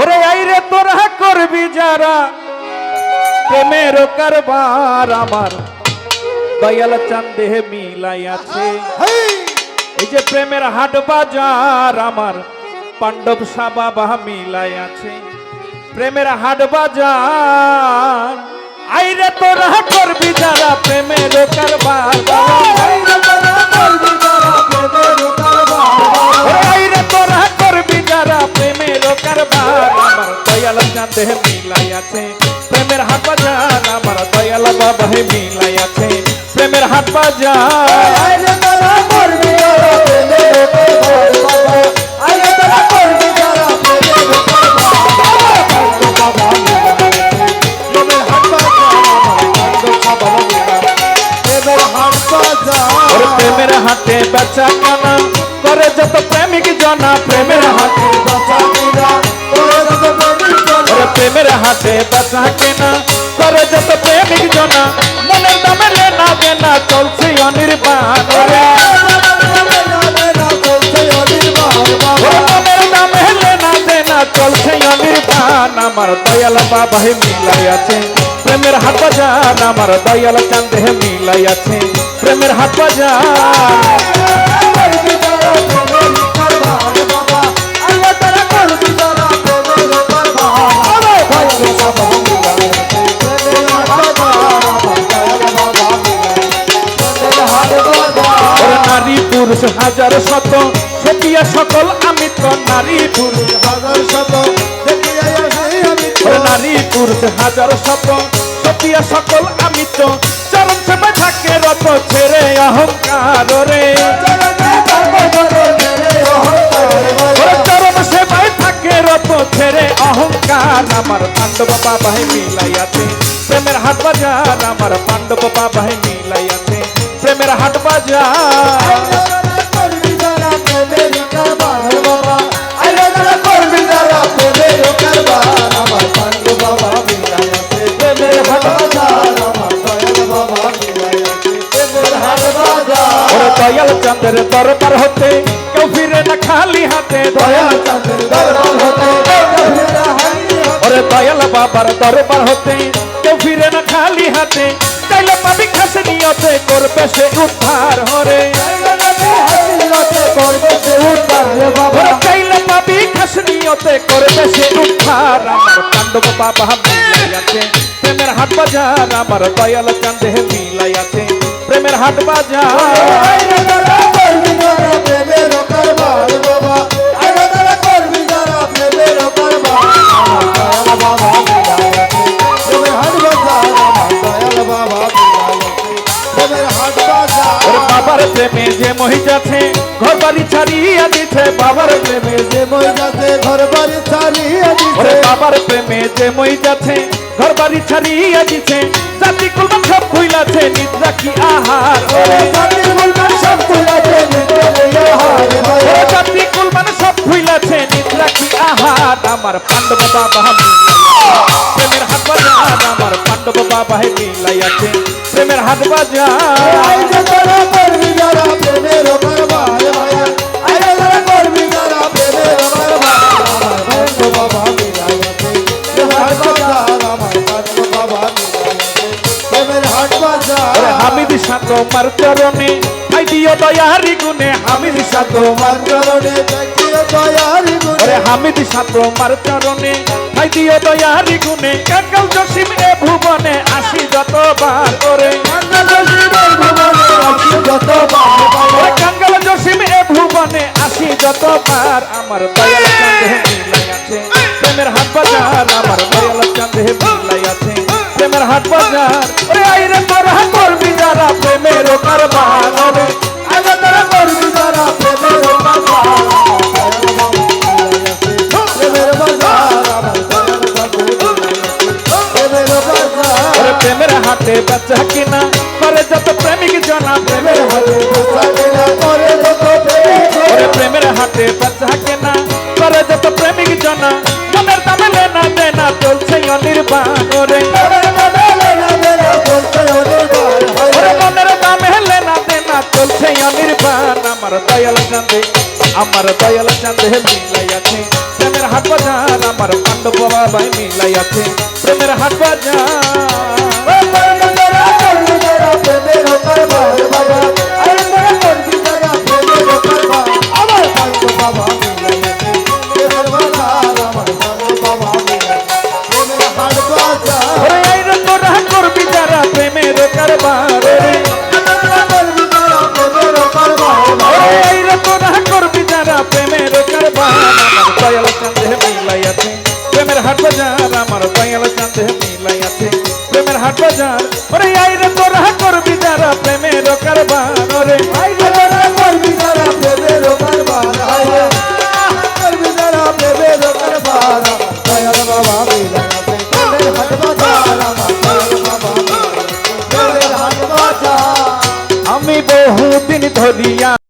ওরে আইরে তোরা করবি যারা প্রেমের কারবার আমার দয়াল চান্দে মিলাই আছে এই যে প্রেমের হাট বাজার আমার পাণ্ডব সাবা বা মিলাই আছে প্রেমের হাট বাজার আইরে তোরা করবি যারা প্রেমের বাবাতে মিলাইয়াছে প্রেমের হাত বাজান আমার দয়াল বাবাহে মিলাইয়াছে প্রেমের হাত বাজান প্রেমের হাতে বেচা কানা করে যত প্রেমিক জানা প্রেমের হাতে বেচা কানা করে যত প্রেমিক প্রেমের হাতে ব্যথা কেনা করে যত প্রেমিক জনা মনের দামে লেনা দেনা চলছে অনির্বাণ চলছে অনির্বাণ আমার দয়াল বাবাই মিলাই আছে প্রেমের হাত বাজার আমার দয়াল চান্দে মিলাই আছে প্রেমের হাত বাজার পুরুষ হাজার শত সেটিয়া সকল আমি তো নারী পুরুষ হাজার শত নারী পুরুষ হাজার শত সেটিয়া সকল আমি তো চরম সেবা থাকে রত ছেড়ে অহংকার রে চরম সেবায় থাকে রত ছেড়ে অহংকার আমার পাণ্ডব বাবাই মিলাইয়াতে প্রেমের হাত বাজার আমার পাণ্ডব বাবাই মিলাইয়া पे मेरा हाथ बजा दयाल चंद्र पर होते क्यों फिर न खाली हाथे दयाल चंद्र दर पर होते और दयाल बाबर दर पर होते क्यों फिर न खाली हाथे হাসিস নিয়তে করবে সে উদ্ধার হরে চাইলে পাবি খাস নিয়তে করবে সে উদ্ধার আমার প্রেমের হাট বাজার আমার দয়াল চাঁদে মিলাইয়াছে প্রেমের হাট বাজার প্রেমে যে মহিষাছে ঘর বাড়ি ছাড়িয়া দিছে বাবার প্রেমে যে মহিষাছে ঘর বাড়ি ছাড়িয়া দিছে বাবার প্রেমে যে মহিষাছে ঘর বাড়ি ছাড়িয়া দিছে জাতি কুলমান সব খুইলাছে নিদ্রা কি আহার জাতি কুলমান সব খুইলাছে নিদ্রা কি আহার জাতি কুলমান সব খুইলাছে আমার পাণ্ডব বাবা মিলাই আছে প্রেমের হাতবাজা আমার পাণ্ডব বাবা হে মিলাই আছে প্রেমের হাতবাজা আয়রে করমি যারা প্রেমের বরাবর ভাই আয়রে করমি যারা প্রেমের বরাবর বাবা মিলাই আছে প্রেমের হাতবাজা হামিবি সাথে মারতে রনি তাই দিও দয়ারি গুনে হামিদ শাহ তোমার চরণে তাই দিও দয়ারি গুনে হামিদ শাহ তোমার চরণে তাই দিও দয়ারি গুনে কাঙ্গাল জসিম এ ভুবনে আসি যতবার করে কাঙ্গাল জসিম এ ভুবনে আসি যতবার আমার প্রেমের হাত বাজার আমার দয়াল কাঁধে আছে প্রেমের হাত বাজার প্রেমিক জনা প্রেমের হাতে করে যত প্রেমিক করে প্রেমের হাতে বাচ্চা কেনা করে যত প্রেমিক জনা মনের দামে লেনা দেনা চলছে অনির্বাণ রে মনের দামে লেনা দেনা চলছে অনির্বাণ আমার দয়াল কান্দে আমার দয়াল চাঁদে মিলাইয়াছে প্রেমের হাট বাজার আমার পাণ্ডব বাবাই মিলাইয়াছে প্রেমের হাট বাজার আমার পায়াল চাঁদে মিলাই আছে প্রেমের হাট বাজার ওরে আই